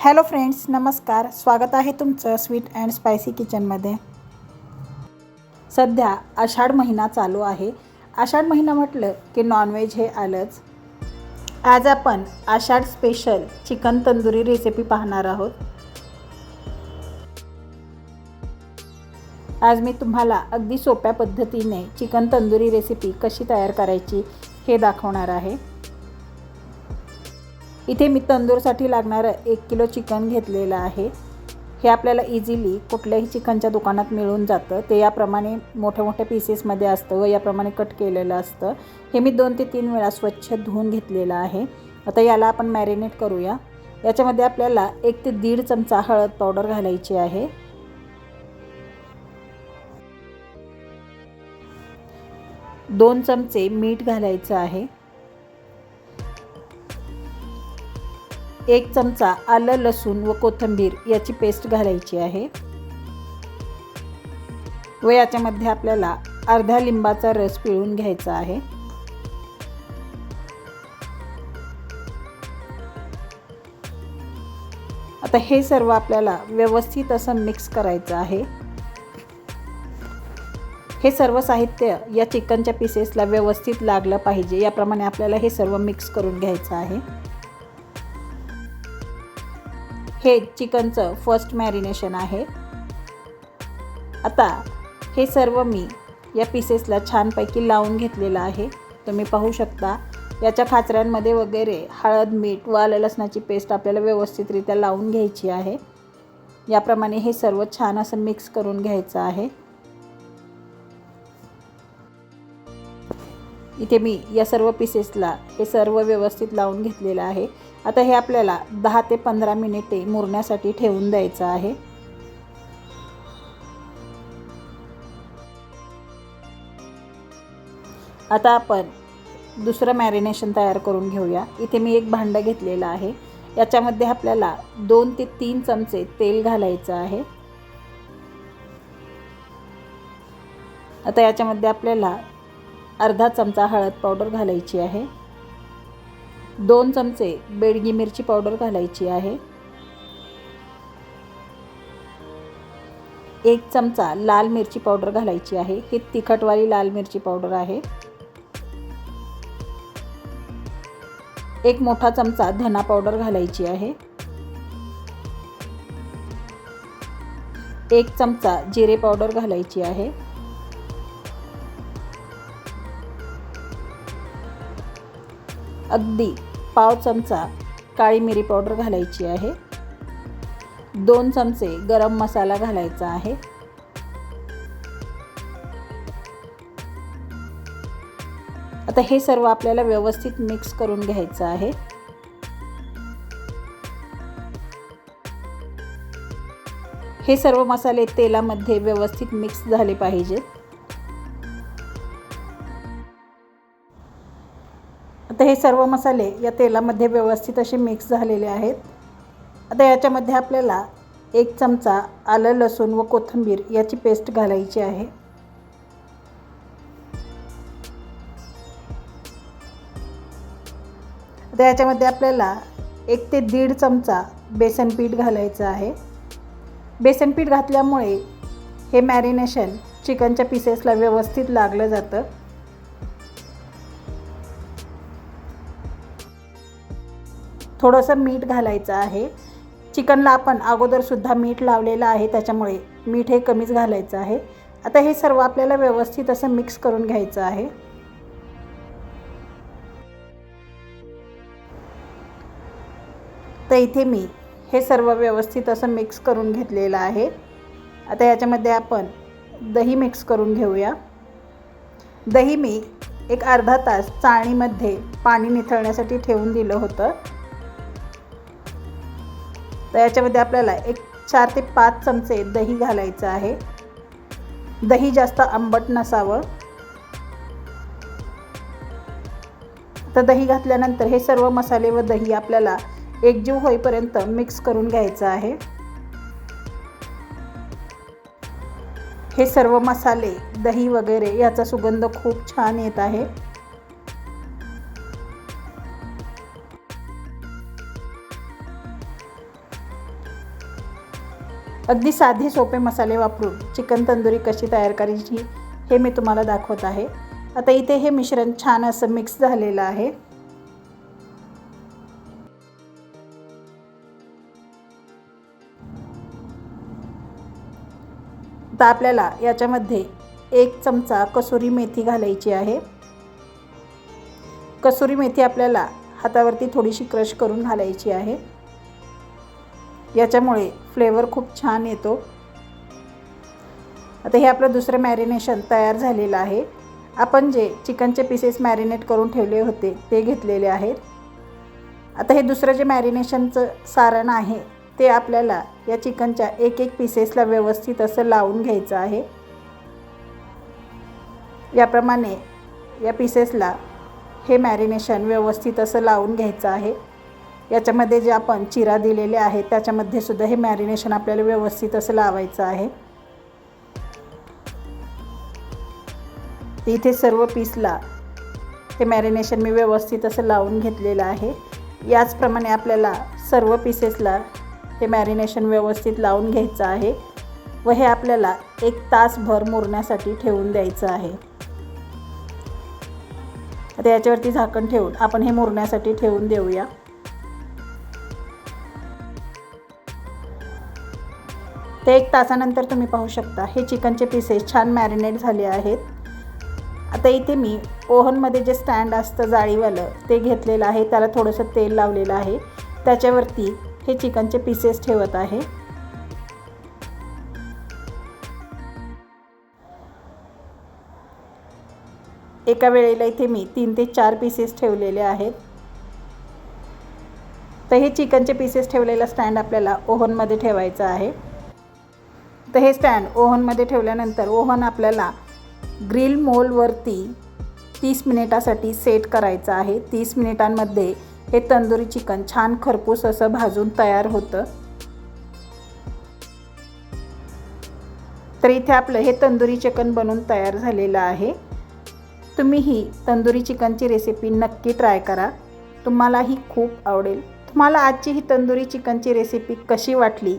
Hello friends नमस्कार. स्वागत आहे तुमचं स्वीट अँड स्पायसी किचनमध्ये. सध्या आषाढ महिना चालू आहे. आषाढ महिना म्हटलं की नॉनव्हेज हे आलंच. आज आपण Ashadh special chicken tandoori recipe पाहणार आहोत. आज मी तुम्हाला अगदी सोप्या पद्धतीने चिकन तंदुरी रेसिपी कशी तयार करायची हे दाखवणार आहे. इथे मी तंदूरसाठी लागणारं एक किलो चिकन घेतलेलं आहे. हे आपल्याला इझिली कुठल्याही चिकनच्या दुकानात मिळून जातं. ते याप्रमाणे मोठ्या मोठ्या पीसेसमध्ये असतं व याप्रमाणे कट केलेलं असतं. हे मी दोन ते तीन वेळा स्वच्छ धुवून घेतलेलं आहे. आता याला आपण मॅरिनेट करूया. याच्यामध्ये आपल्याला एक ते दीड चमचा हळद पावडर घालायची आहे. दोन चमचे मीठ घालायचं आहे. एक चमचा आलं लसूण व कोथिंबीर याची पेस्ट घालायची आहे. व याच्यामध्ये आपल्याला अर्ध्या लिंबाचा रस पिळून घ्यायचा आहे. आता हे सर्व आपल्याला व्यवस्थित असं मिक्स करायचं आहे. हे सर्व साहित्य या चिकनच्या पीसेसला व्यवस्थित लागलं पाहिजे. याप्रमाणे आपल्याला हे सर्व मिक्स करून घ्यायचं आहे. हे चिकनचं फर्स्ट मॅरिनेशन आहे. आता हे सर्व मी या पीसेसला छानपैकी लावून घेतलेलं आहे. तुम्ही पाहू शकता याच्या खाचऱ्यांमध्ये वगैरे हळद मीठ व आलं लसणाची पेस्ट आपल्याला व्यवस्थितरित्या लावून घ्यायची आहे. याप्रमाणे हे सर्व छान असं मिक्स करून घ्यायचं आहे. इथे मी या सर्व पीसेसला हे सर्व व्यवस्थित लावून घेतलेलं आहे. आता हे आपल्याला दहा ते पंधरा मिनिटे मुरण्यासाठी ठेवून द्यायचं आहे. आता आपण दुसरं मॅरिनेशन तयार करून घेऊया. इथे मी एक भांडं घेतलेलं आहे. याच्यामध्ये आपल्याला दोन ते तीन चमचे तेल घालायचं आहे. आता याच्यामध्ये आपल्याला अर्धा चमचा हळद पावडर घालायची आहे. दोन चमचे बेडगी मिरची पावडर घालायची आहे. एक चमचा लाल मिरची पावडर घालायची आहे. ही तिखटवाली लाल मिरची पावडर आहे. एक मोठा चमचा धना पावडर घालायची आहे. एक चमचा जिरे पावडर घालायची आहे. अगदी पाव चमचा काळी मिरी पावडर घालायची आहे. दोन चमचे गरम मसाला घालायचा आहे. आता हे सर्व आपल्याला व्यवस्थित मिक्स करून घ्यायचं आहे. हे सर्व मसाले तेलामध्ये व्यवस्थित मिक्स झाले पाहिजेत. आता हे सर्व मसाले या तेलामध्ये व्यवस्थित असे मिक्स झालेले आहेत. आता याच्यामध्ये आपल्याला एक चमचा आलं लसूण व कोथिंबीर याची पेस्ट घालायची आहे. आता याच्यामध्ये आपल्याला एक ते दीड चमचा बेसन पीठ घालायचं आहे. बेसन पीठ घातल्यामुळे हे मॅरिनेशन चिकनच्या पीसेसला व्यवस्थित लागलं जातं. थोडंसं मीठ घालायचं आहे. चिकनला आपण अगोदरसुद्धा मीठ लावलेलं आहे त्याच्यामुळे मीठ हे कमीच घालायचं आहे. आता हे सर्व आपल्याला व्यवस्थित असं मिक्स करून घ्यायचं आहे. तर इथे मी हे सर्व व्यवस्थित असं मिक्स करून घेतलेलं आहे. आता याच्यामध्ये आपण दही मिक्स करून घेऊया. दही मी एक अर्धा तास चाळणीमध्ये पाणी निथळण्यासाठी ठेवून दिलं होतं. तर याच्यामध्ये आपल्याला एक चार ते पाच चमचे दही घालायचं आहे. दही जास्त आंबट नसावं. तर दही घातल्यानंतर हे सर्व मसाले व दही आपल्याला एकजीव होईपर्यंत मिक्स करून घ्यायचं आहे. हे सर्व मसाले दही वगैरे याचा सुगंध खूप छान येत आहे. अगदी साधे सोपे मसाले वापरून चिकन तंदुरी कशी तयार करायची हे मी तुम्हाला दाखवत आहे. आता इथे हे मिश्रण छान असं मिक्स झालेलं आहे. आता आपल्याला याच्यामध्ये एक चमचा कसुरी मेथी घालायची आहे. कसुरी मेथी आपल्याला हातावरती थोडीशी क्रश करून घालायची आहे. याच्यामुळे फ्लेवर खूप छान येतो. आता हे आपलं दुसरं मॅरिनेशन तयार झालेलं आहे. आपण जे चिकनचे पीसेस मॅरिनेट करून ठेवले होते ते घेतलेले आहेत. आता हे दुसरं जे मॅरिनेशनचं सारण आहे ते आपल्याला या चिकनच्या एक एक पीसेसला व्यवस्थित असं लावून घ्यायचं आहे. याप्रमाणे या पीसेसला हे मॅरिनेशन व्यवस्थित असं लावून घ्यायचं आहे. याच्यामध्ये जे आपण चिरा दिलेले आहे त्याच्यामध्ये सुद्धा हे मॅरिनेशन आपल्याला व्यवस्थित असं लावायचं आहे. इथे सर्व पीसला हे मॅरिनेशन मी व्यवस्थित असं लावून घेतलेलं आहे. याचप्रमाणे आपल्याला सर्व पीसेसला हे मॅरिनेशन व्यवस्थित लावून घ्यायचं आहे व हे आपल्याला एक तासभर मुरण्यासाठी ठेवून द्यायचं आहे. आता याच्यावरती झाकण ठेवून आपण हे मुरण्यासाठी ठेवून देऊया. ते एक तासानंतर तुम्ही पाहू शकता. हे चिकनचे पीसेस छान मॅरिनेट झाले आहेत. आता इथे मी ओव्हनमध्ये जे स्टँड असतं जाळीवालं ते घेतलेलं आहे. त्याला थोडंसं तेल लावलेलं आहे. त्याच्यावरती हे चिकनचे पीसेस ठेवत आहे. एका वेळेला इथे मी तीन ते चार पीसेस ठेवलेले आहेत. तर हे चिकनचे पीसेस ठेवलेला स्टँड आपल्याला ओव्हनमध्ये ठेवायचा आहे. तर हे स्टँड ओव्हनमध्ये ठेवल्यानंतर ओव्हन आपल्याला ग्रिल मोलवरती तीस मिनिटासाठी सेट करायचं आहे. तीस मिनिटांमध्ये हे तंदुरी चिकन छान खरपूस असं भाजून तयार होतं. तर इथे आपलं हे तंदुरी चिकन बनून तयार झालेलं आहे. तुम्ही ही तंदुरी चिकनची रेसिपी नक्की ट्राय करा. तुम्हालाही खूप आवडेल. तुम्हाला आजची ही तंदुरी चिकनची रेसिपी कशी वाटली?